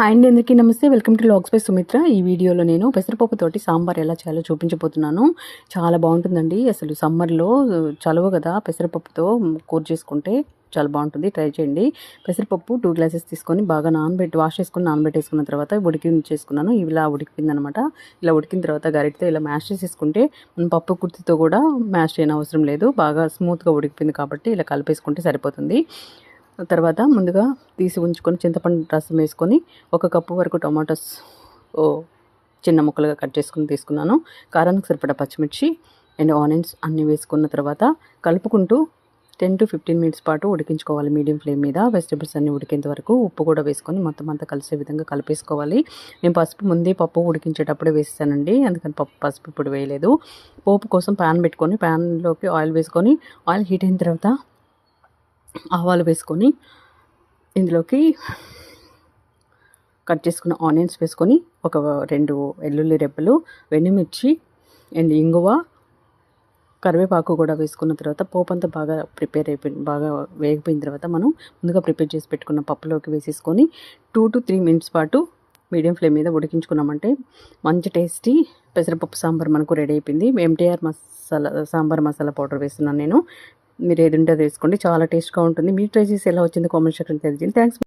Hi అండి అందరికీ నమస్తే. Welcome to vlogs by Sumitra. ఈ వీడియోలో నేను పెసరపప్పుతోటి సాంబార్ ఎలా చేయాలో చూపించబోతున్నాను. చాలా బాగుంటుందండి. అసలు సమ్మర్లో చలువ కదా పెసరపప్పుతో కూర చేసుకుంటే చాలా బాగుంటుంది. ట్రై చేయండి. పెసరపప్పు టూ గ్లాసెస్ తీసుకొని బాగా నానబెట్టి వాష్ చేసుకొని నానబెట్టేసుకున్న తర్వాత ఉడికి చేసుకున్నాను. ఇలా ఉడికిందనమాట ఇలా ఉడికిన తర్వాత గరిటతో ఇలా మ్యాష్ చేసేసుకుంటే మనం పప్పు కుర్తితో కూడా మ్యాష్ చేయని అవసరం లేదు. బాగా స్మూత్గా ఉడికిపోయింది కాబట్టి ఇలా కలిపేసుకుంటే సరిపోతుంది. తర్వాత ముందుగా తీసి ఉంచుకొని చింతపండు రసం వేసుకొని ఒక కప్పు వరకు టొమాటోస్ ఓ చిన్న ముక్కలుగా కట్ చేసుకుని తీసుకున్నాను. కారానికి సరిపడా పచ్చిమిర్చి అండ్ ఆనియన్స్ అన్నీ వేసుకున్న తర్వాత కలుపుకుంటూ టెన్ టు ఫిఫ్టీన్ మినిట్స్ పాటు ఉడికించుకోవాలి. మీడియం ఫ్లేమ్ మీద వెజిటబుల్స్ అన్నీ ఉడికేంత వరకు ఉప్పు కూడా వేసుకొని మొత్తం అంతా కలిసే విధంగా కలిపేసుకోవాలి. నేను పసుపు ముందే పప్పు ఉడికించేటప్పుడే వేసానండి అందుకని పప్పు పసుపు ఇప్పుడు వేయలేదు. పోపు కోసం ప్యాన్ పెట్టుకొని ప్యాన్లోకి ఆయిల్ వేసుకొని ఆయిల్ హీట్ అయిన తర్వాత ఆవాలు వేసుకొని ఇందులోకి కట్ చేసుకున్న ఆనియన్స్ వేసుకొని ఒక రెండు వెల్లుల్లి రెబ్బలు వెన్నుమిర్చి అండ్ ఇంగువ కరివేపాకు కూడా వేసుకున్న తర్వాత పోపు అంతా బాగా ప్రిపేర్ అయిపోయి బాగా వేగిపోయిన తర్వాత మనం ముందుగా ప్రిపేర్ చేసి పెట్టుకున్న పప్పులోకి వేసేసుకొని టూ టు త్రీ మినిట్స్ పాటు మీడియం ఫ్లేమ్ మీద ఉడికించుకున్నామంటే మంచి టేస్టీ పెసరపప్పు సాంబార్ మనకు రెడీ అయిపోయింది. ఎంటీఆర్ మసాలా సాంబార్ మసాలా పౌడర్ వేస్తున్నాను నేను. మీరు ఏది ఉంటే తీసుకోండి చాలా టేస్ట్గా ఉంటుంది. మీరు ట్రై చేసి ఎలా వచ్చింది కామెంట్ సెక్షన్ తెలియజేయండి. థ్యాంక్స్